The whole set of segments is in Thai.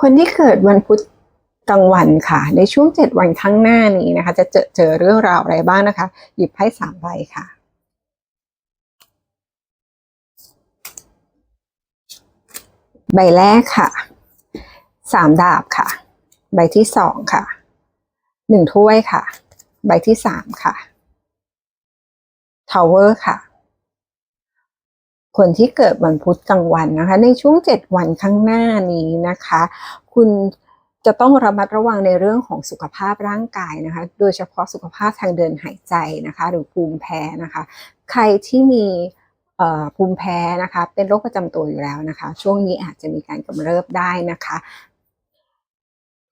คนที่เกิดวันพุธกลางวันค่ะ ในช่วงเจ็ดวันข้างหน้านี้นะคะ จะเจอเจอเรื่องราวอะไรบ้างนะคะ หยิบไพ่สามใบค่ะ ใบแรกค่ะสามดาบค่ะ ใบที่สองค่ะหนึ่งถ้วยค่ะ ใบที่สามค่ะทาวเวอร์ค่ะ คนที่เกิดวันพุธกลางวันนะคะ ในช่วงเจ็ดวันข้างหน้านี้นะคะ คุณจะต้องระมัดระวังในเรื่องของสุขภาพร่างกายนะคะ โดยเฉพาะสุขภาพทางเดินหายใจนะคะ หรือภูมิแพ้นะคะ ใครที่มีภูมิแพ้นะคะ เป็นโรคประจำตัวอยู่แล้วนะคะ ช่วงนี้อาจจะมีการกำเริบได้นะคะ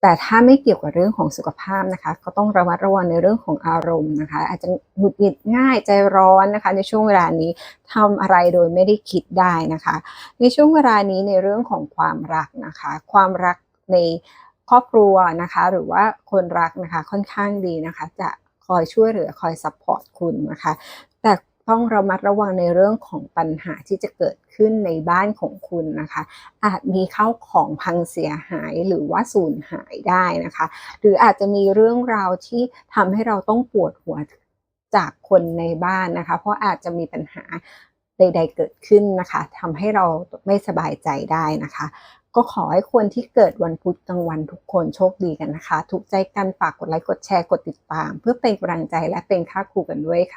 แต่ถ้าไม่เกี่ยวกับเรื่องของสุขภาพนะคะ ก็ต้องระมัดระวังในเรื่องของอารมณ์นะคะ อาจจะหงุดหงิดง่ายใจร้อนนะคะ ในช่วงเวลานี้ทำอะไรโดยไม่ได้คิดได้นะคะ ในช่วงเวลานี้ในเรื่องของความรักนะคะ ความรักในครอบครัวนะคะ หรือว่าคนรักนะคะค่อนข้างดีนะคะ จะคอยช่วยเหลือคอยซัพพอร์ตคุณนะคะ แต่ ต้องระมัดระวังในเรื่องของปัญหาที่จะเกิดขึ้นในบ้านของคุณนะคะ อาจมีเข้าของพังเสียหายหรือว่าสูญหายได้นะคะ หรืออาจจะมีเรื่องราวที่ทำให้เราต้องปวดหัวจากคนในบ้านนะคะ เพราะอาจจะมีปัญหาใด ๆ เกิดขึ้นนะคะทำให้เราไม่สบายใจได้นะคะ ก็ขอให้คนที่เกิดวันพุธกลางวันทุกคนโชคดีกันนะคะ ถูกใจกันฝากกดไลค์กดแชร์กดติดตาม เพื่อเป็นกำลังใจและเป็นค่าครูกันด้วยค่ะ